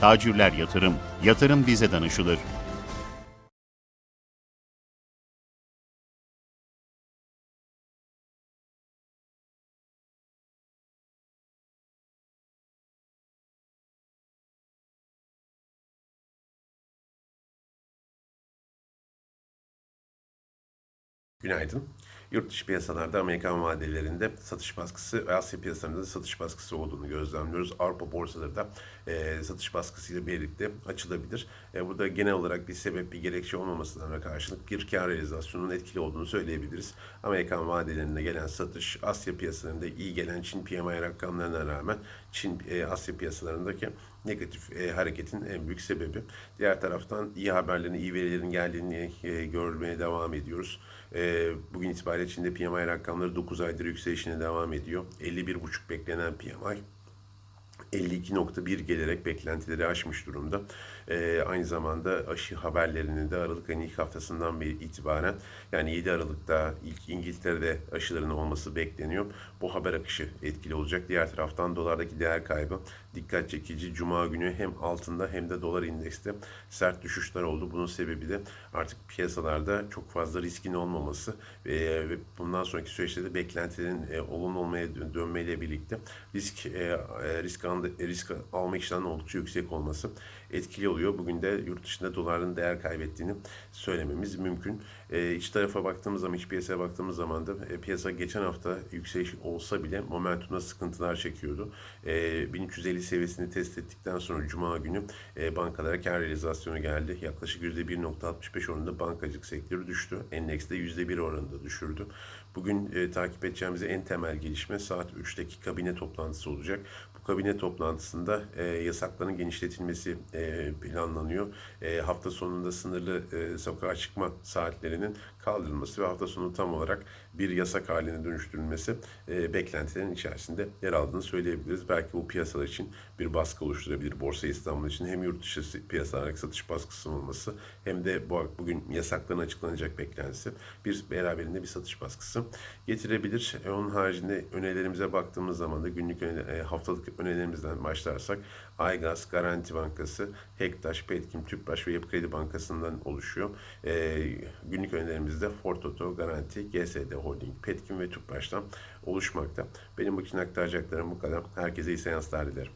Tacirler Yatırım, yatırım bize danışılır. Günaydın. Yurt dışı piyasalarda Amerikan vadelerinde satış baskısı ve Asya piyasalarında da satış baskısı olduğunu gözlemliyoruz. Avrupa borsaları da e, satış baskısıyla birlikte açılabilir. E, burada genel olarak bir sebep, bir gerekçe olmamasına karşılık bir kar realizasyonunun etkili olduğunu söyleyebiliriz. Amerikan vadelerinde gelen satış, Asya piyasalarında iyi gelen Çin PMI rakamlarına rağmen Çin e, Asya piyasalarındaki negatif e, hareketin en büyük sebebi. Diğer taraftan iyi haberlerin, iyi verilerin geldiğini e, görmeye devam ediyoruz. E, bugün itibariyle Çin'de PMI rakamları 9 aydır yükselişine devam ediyor. 51,5 beklenen PMI 52.1 gelerek beklentileri aşmış durumda. Ee, aynı zamanda aşı haberlerini de Aralık ayının ilk haftasından bir itibaren yani 7 Aralık'ta ilk İngiltere'de aşıların olması bekleniyor. Bu haber akışı etkili olacak. Diğer taraftan dolardaki değer kaybı dikkat çekici. Cuma günü hem altında hem de dolar indekste sert düşüşler oldu. Bunun sebebi de artık piyasalarda çok fazla riskin olmaması e, ve bundan sonraki süreçte de beklentilerin e, olumlu olmaya dö- dönmeyle birlikte risk e, e, an, risk alma iştahının oldukça yüksek olması etkili oluyor. Bugün de yurt dışında doların değer kaybettiğini söylememiz mümkün. E, iç tarafa baktığımız zaman, iç piyasaya baktığımız zaman da e, piyasa geçen hafta yükseliş olsa bile momentumda sıkıntılar çekiyordu. E, 1350 seviyesini test ettikten sonra Cuma günü e, bankalara kar realizasyonu geldi. Yaklaşık %1.65 oranında bankacılık sektörü düştü. Endekste %1 oranında düşürdü. Bugün e, takip edeceğimiz en temel gelişme saat 3'teki kabine toplantısı olacak. Bu kabine toplantısında e, yasakların genişletilmesi e, planlanıyor. E, hafta sonunda sınırlı e, sokağa çıkma saatlerinin kaldırılması ve hafta sonu tam olarak bir yasak haline dönüştürülmesi e, beklentilerin içerisinde yer aldığını söyleyebiliriz. Belki bu piyasalar için bir baskı oluşturabilir. Borsa İstanbul için hem yurt dışı piyasalardaki satış baskısı olması hem de bu bugün yasakların açıklanacak beklentisi bir beraberinde bir satış baskısı getirebilir. E, onun haricinde önerilerimize baktığımız zaman da günlük öne- e, haftalık önerilerimizden başlarsak Aygaz, Garanti Bankası, Hektaş, Petkim, Tüpraş ve Yapı Kredi Bankası'ndan oluşuyor. E, günlük önerilerimizde Fortoto, Garanti, GSD Holding, Petkim ve Tüpraş'tan oluşmakta. Benim bugün aktaracaklarım bu kadar. Herkese iyi seanslar dilerim.